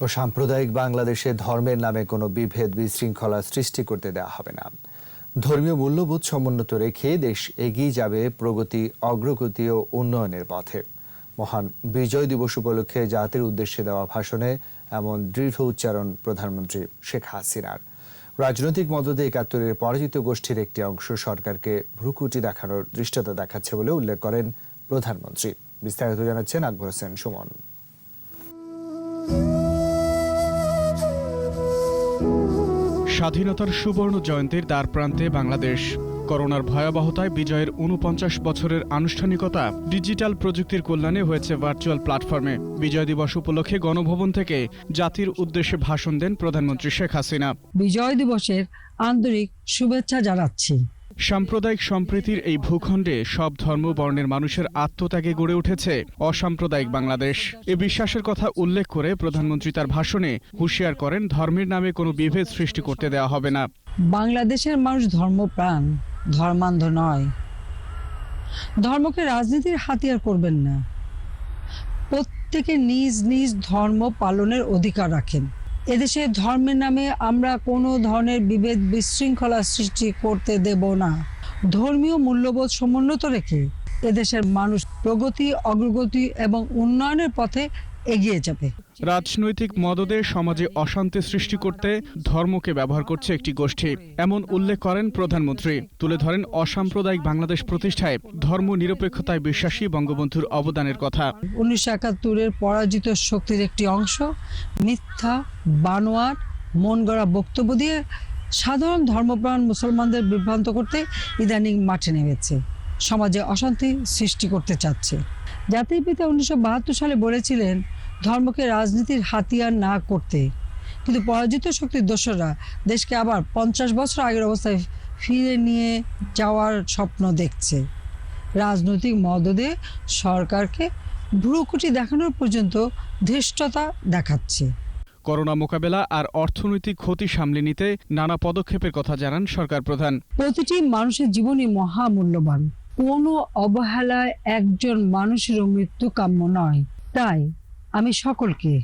ও সাম্প্রদায়িক বাংলাদেশে ধর্মের নামে কোনো বিভেদ বিশৃঙ্খলা সৃষ্টি করতে দেওয়া হবে না। ধর্মীয় মূল্যবোধ সমুন্নত রেখে দেশ এগিয়ে যাবে প্রগতি, অগ্রগতি ও উন্নয়নের পথে। মহান বিজয় দিবস উপলক্ষে জাতির উদ্দেশ্যে দেওয়া ভাষণে এমন দৃঢ় উচ্চারণ প্রধানমন্ত্রী শেখ হাসিনার। রাজনৈতিক মদদে একাত্তরের পরাজিত গোষ্ঠীর একটি অংশ সরকারকে ভ্রুকুটি দেখানোর দৃষ্টতা দেখাচ্ছে বলে উল্লেখ করেন প্রধানমন্ত্রী। বিস্তারিত জানাচ্ছেন আকবর হোসেন সুমন। স্বাধীনতার সুবর্ণ জয়ন্তীর দ্বার প্রান্তে বাংলাদেশ। করোনার ভয়াবহতায় বিজয়ের উনপঞ্চাশ বছরের আনুষ্ঠানিকতা ডিজিটাল প্রযুক্তির কল্যাণে হয়েছে ভার্চুয়াল প্ল্যাটফর্মে। বিজয় দিবস উপলক্ষে গণভবন থেকে জাতির উদ্দেশ্যে ভাষণ দেন প্রধানমন্ত্রী শেখ হাসিনা। বিজয় দিবসের আন্তরিক শুভেচ্ছা জানাচ্ছি। সাম্প্রদায়িক সম্প্রীতির এই ভূখণ্ডে সব ধর্ম বর্ণের মানুষের আত্মত্যাগে গড়ে উঠেছে অসাম্প্রদায়িক বাংলাদেশ। এ বিশ্বাসের কথা উল্লেখ করে প্রধানমন্ত্রী তার ভাষণে হুঁশিয়ার করেন, ধর্মের নামে কোনো বিভেদ সৃষ্টি করতে দেওয়া হবে না। বাংলাদেশের মানুষ ধর্মপ্রাণ, ধর্মান্ধ নয়। ধর্মকে রাজনীতির হাতিয়ার করবেন না। প্রত্যেকে নিজ নিজ ধর্ম পালনের অধিকার রাখেন। এদেশে ধর্মের নামে আমরা কোনো ধরনের বিভেদ বিশৃঙ্খলা সৃষ্টি করতে দেব না। ধর্মীয় মূল্যবোধ সমুন্নত রেখে এদেশের মানুষ প্রগতি, অগ্রগতি এবং উন্নয়নের পথে এগিয়ে যাবে। রাজনৈতিক মদদে সমাজে অশান্তি সৃষ্টি করতে ধর্মকে ব্যবহার করছে একটি গোষ্ঠী। এমন উল্লেখ করেন প্রধানমন্ত্রী। তুলে ধরেন অসাম্প্রদায়িক বাংলাদেশ প্রতিষ্ঠায় ধর্ম নিরপেক্ষতায় বিশ্বাসী বঙ্গবন্ধুর অবদানের কথা। উনিশশো একাত্তরের পরাজিত শক্তির একটি অংশ মিথ্যা বানোয়ার মন গড়া বক্তব্য দিয়ে সাধারণ ধর্মপ্রাণ মুসলমানদের বিভ্রান্ত করতে ইদানিং মাঠে নেমেছে। সমাজে অশান্তি সৃষ্টি করতে চাচ্ছে। জাতির পিতা উনিশশো বাহাত্তর সালে বলেছিলেন ধর্মকে রাজনীতির হাতিয়ার না করতে। কিন্তু পরাজিত শক্তির দোসররা দেশকে আবার পঞ্চাশ বছর আগের অবস্থায় ফিরে নিয়ে যাওয়ার স্বপ্ন দেখছে। রাজনৈতিক মদদে সরকারকে ভ্রুকুটি দেখানোর পর্যন্ত ধৃষ্টতা দেখাচ্ছে। করোনা মোকাবেলা আর অর্থনৈতিক ক্ষতি সামলে নিতে নানা পদক্ষেপের কথা জানান সরকার প্রধান প্রতিটি মানুষের জীবনই মহামূল্যবান। কোনো অবহেলায় একজন মানুষেরও মৃত্যু কাম্য নয়। তাই আমি সকলকে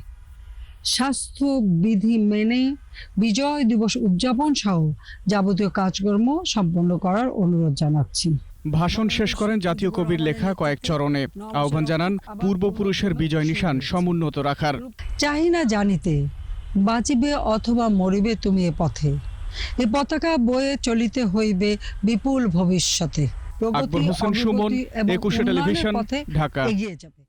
স্বাস্থ্য বিধি মেনে বিজয় দিবস উদযাপন সহ যাবতীয় কাজকর্ম সম্পন্ন করার অনুরোধ জানাচ্ছি। ভাষণ শেষ করেন জাতীয় কবির লেখা কয়েক চরণে। আহ্বান জানান পূর্বপুরুষের বিজয় নিশান সমুন্নত রাখার। চাহি না জানিতে বাঁচিবে অথবা মরিবে তুমি এ পথে। এ পতাকা বয়ে চলিতে হইবে বিপুল ভবিষ্যতে। আকবর হোসেন সুমন, একুশে টেলিভিশন, ঢাকা। এগিয়ে যাবে।